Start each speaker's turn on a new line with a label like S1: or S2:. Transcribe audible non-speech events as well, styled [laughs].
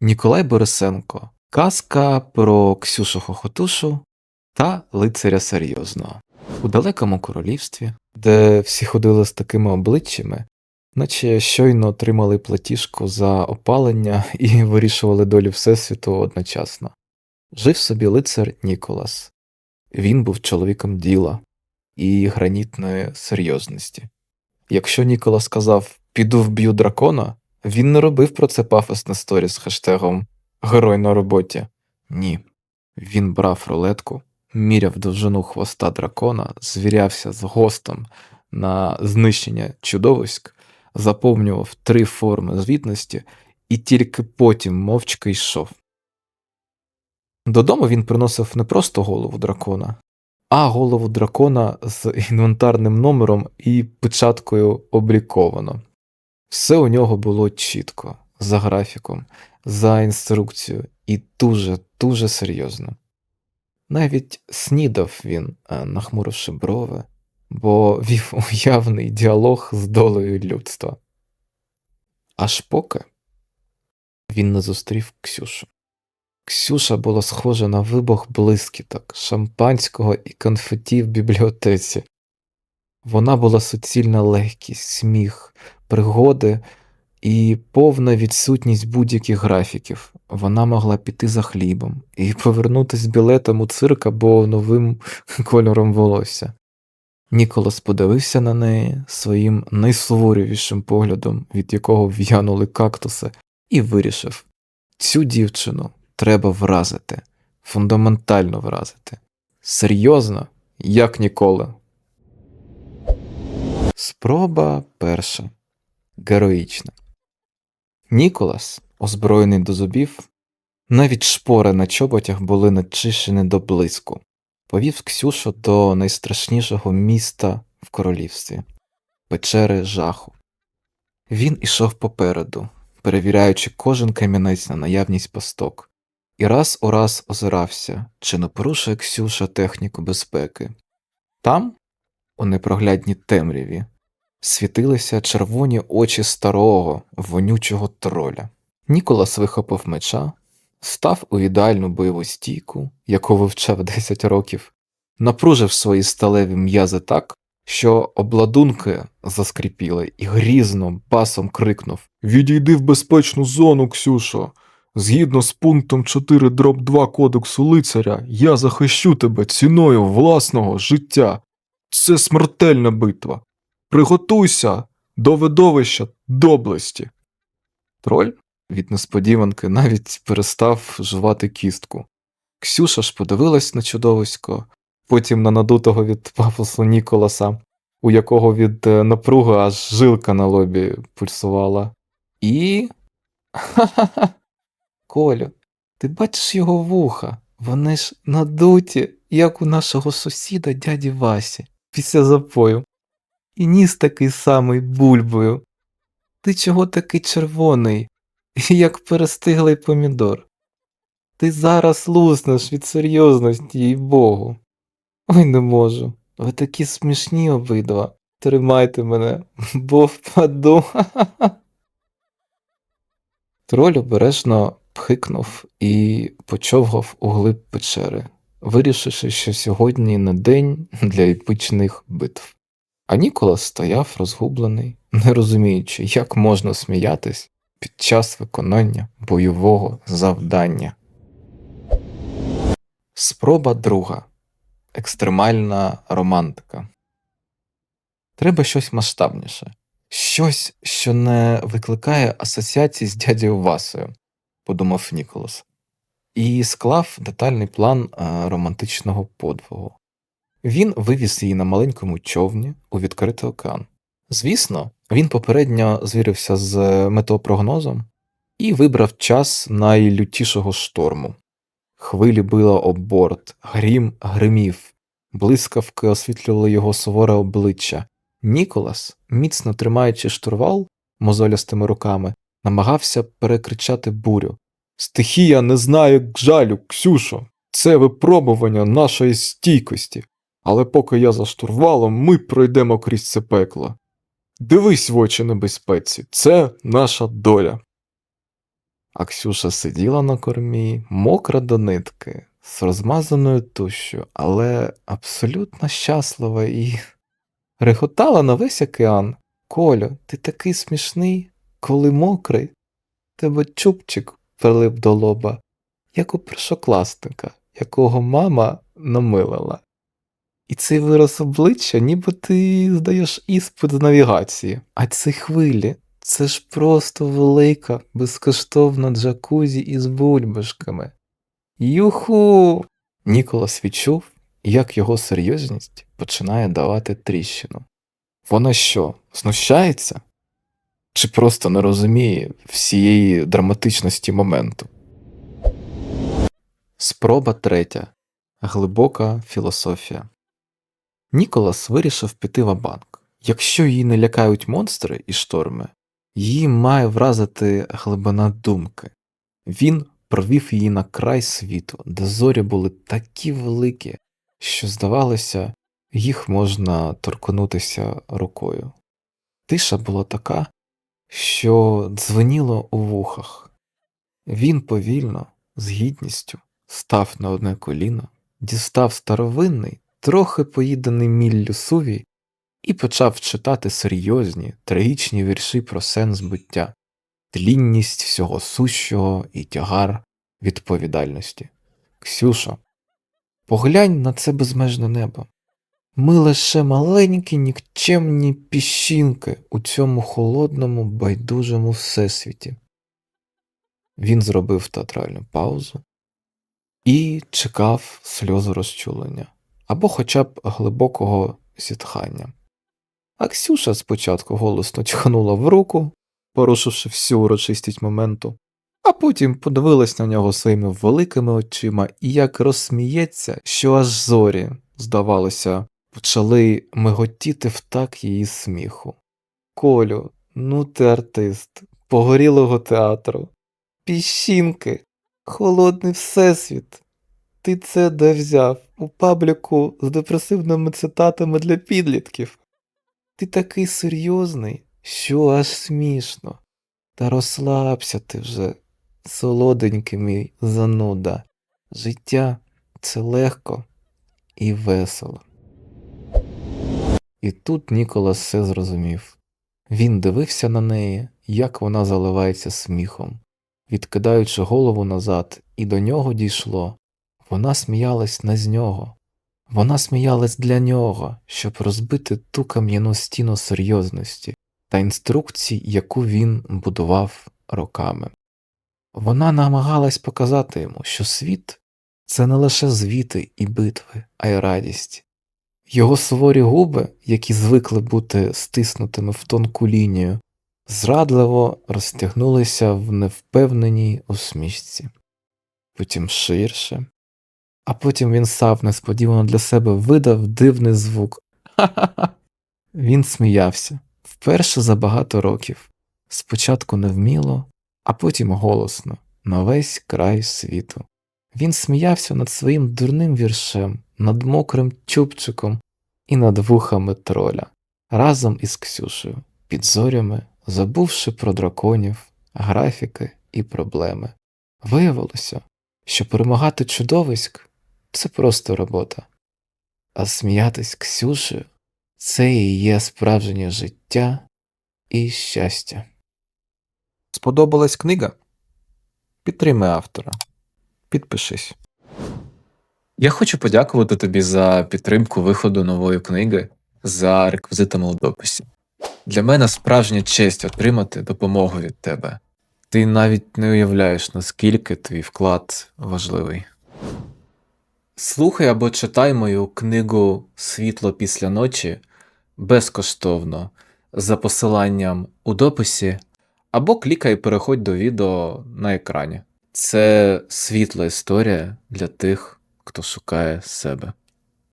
S1: Ніколай Борисенко. Казка про Ксюшу Хохотушу та лицаря серйозного. У далекому королівстві, де всі ходили з такими обличчями, наче щойно отримали платіжку за опалення [laughs] і вирішували долю Всесвіту одночасно. Жив собі лицар Ніколас. Він був чоловіком діла і гранітної серйозності. Якщо Ніколас сказав піду вб'ю дракона, він не робив про це пафосне сторі з хештегом Герой на роботі. Ні. Він брав рулетку, міряв довжину хвоста дракона, звірявся з гостом на знищення чудовиськ, заповнював три форми звітності і тільки потім мовчки йшов. Додому він приносив не просто голову дракона, а голову дракона з інвентарним номером і печаткою обліковано. Все у нього було чітко, за графіком, за інструкцією і дуже, дуже серйозно. Навіть снідав він, е, нахмуривши брови, бо вів [laughs] уявний діалог з долею людства. Аж поки він не зустрів Ксюшу. Ксюша була схожа на вибух блискіток, шампанського і конфеті в бібліотеці. Вона була суцільна легкість, сміх, пригоди і повна відсутність будь-яких графіків. Вона могла піти за хлібом і повернутися з білетом у цирк або новим [laughs] кольором волосся. Ніколас подивився на неї своїм найсуворішим поглядом, від якого в'янули кактуси, і вирішив цю дівчину треба вразити, фундаментально вразити. Серйозно, як ніколи. Спроба перша. Героїчна. Ніколас, озброєний до зубів, навіть шпори на чоботях були начищені до блиску, повів Ксюшу до найстрашнішого міста в королівстві печери жаху. Він ішов попереду, перевіряючи кожен камінець на наявність пасток, і раз у раз озирався, чи не порушує Ксюша техніку безпеки. Там, у непроглядній темряві, світилися червоні очі старого, вонючого троля. Ніколас вихопив меча, став у ідеальну бойову стійку, яку вивчав [laughs] 10 років, напружив свої сталеві м'язи так, що обладунки заскріпіли і грізно басом крикнув Відійди в безпечну зону, Ксюшо. Згідно з пунктом 4 дроб 2 кодексу лицаря, я захищу тебе ціною власного життя. Це смертельна битва. Приготуйся до видовища доблесті. Троль від несподіванки навіть перестав жувати кістку. Ксюша ж подивилась на чудовисько, потім на надутого від пафосу Ніколаса, у якого від е, напруги аж жилка на лобі пульсувала. І. Ха-ха-ха. Колю, ти бачиш його вуха? Вони ж надуті, як у нашого сусіда дяді Васі, після запою. І ніс такий самий бульбою. Ти чого такий червоний, [laughs] як перестиглий помідор? Ти зараз луснеш від серйозності, їй Богу. Ой, не можу. Ви такі смішні обидва. Тримайте мене, [laughs] бо впаду. [laughs] Троль обережно пхикнув і почовгав у глиб печери, вирішивши, що сьогодні не день для епічних битв. А Ніколас стояв розгублений, не розуміючи, як можна сміятись під час виконання бойового завдання. Спроба друга екстремальна романтика. Треба щось масштабніше, щось, що не викликає асоціацій з дядею Васою, подумав Ніколас, і склав детальний план е, романтичного подвигу. Він вивіз її на маленькому човні у відкритий океан. Звісно, він попередньо звірився з метеопрогнозом і вибрав час найлютішого шторму. Хвилі била об борт, грім гримів, блискавки освітлювали його суворе обличчя. Ніколас, міцно тримаючи штурвал мозолястими руками, намагався перекричати бурю. Стихія не знає жалю, Ксюшо, це випробування нашої стійкості, але поки я за штурвалом, ми пройдемо крізь це пекло. Дивись в очі небезпеці, це наша доля. А Ксюша сиділа на кормі, мокра до нитки, з розмазаною тушю, але абсолютно щаслива і реготала на весь океан. Колю, ти такий смішний, коли мокрий, тебе чубчик прилип до лоба, як у першокласника, якого мама намилила. І цей вираз обличчя, ніби ти здаєш іспит з навігації, а ці хвилі. Це ж просто велика, безкоштовна джакузі із бульбашками. Юху. Ніколас відчув, як його серйозність починає давати тріщину. Вона що, знущається? Чи просто не розуміє всієї драматичності моменту? Спроба третя. Глибока філософія. Ніколас вирішив піти в банк. Якщо її не лякають монстри і шторми, її має вразити глибина думки. Він провів її на край світу, де зорі були такі великі, що, здавалося, їх можна торкнутися рукою. Тиша була така, що дзвеніло у вухах. Він повільно, з гідністю, став на одне коліно, дістав старовинний, трохи поїданий міллю сувій і почав читати серйозні, трагічні вірші про сенс буття, тлінність всього сущого і тягар відповідальності. Ксюша, поглянь на це безмежне небо. Ми лише маленькі нікчемні піщинки у цьому холодному, байдужому всесвіті. Він зробив театральну паузу і чекав сльозу розчулення або хоча б глибокого зітхання. А Ксюша спочатку голосно чхнула в руку, порушивши всю урочистість моменту, а потім подивилась на нього своїми великими очима і як розсміється, що аж зорі, здавалося, почали миготіти в так її сміху. Колю, ну ти артист, погорілого театру, піщинки, холодний всесвіт. Ти це де взяв у пабліку з депресивними цитатами для підлітків. Ти такий серйозний, що аж смішно. Та розслабся ти вже, солоденький мій зануда. Життя це легко і весело. І тут Ніколас все зрозумів. Він дивився на неї, як вона заливається сміхом, відкидаючи голову назад, і до нього дійшло. Вона сміялась не з нього, вона сміялась для нього, щоб розбити ту кам'яну стіну серйозності та інструкцій, яку він будував роками. Вона намагалась показати йому, що світ це не лише звіти і битви, а й радість. Його суворі губи, які звикли бути стиснутими в тонку лінію, зрадливо розтягнулися в невпевненій усмішці, потім ширше, а потім він сам несподівано для себе видав дивний звук. Ха-ха-ха. Він сміявся вперше за багато років, спочатку невміло, а потім голосно, на весь край світу. Він сміявся над своїм дурним віршем, над мокрим чубчиком і над вухами троля, разом із Ксюшею, під зорями, забувши про драконів, графіки і проблеми. Виявилося, що перемагати чудовиськ це просто робота, а сміятись Ксюшею це і є справжнє життя і щастя. Сподобалась книга? Підтримай автора. Підпишись.
S2: Я хочу подякувати тобі за підтримку виходу нової книги за реквізитами у дописі. Для мене справжня честь отримати допомогу від тебе. Ти навіть не уявляєш, наскільки твій вклад важливий. Слухай або читай мою книгу Світло після ночі безкоштовно за посиланням у дописі, або клікай і переходь до відео на екрані. Це світла історія для тих, хто шукає себе.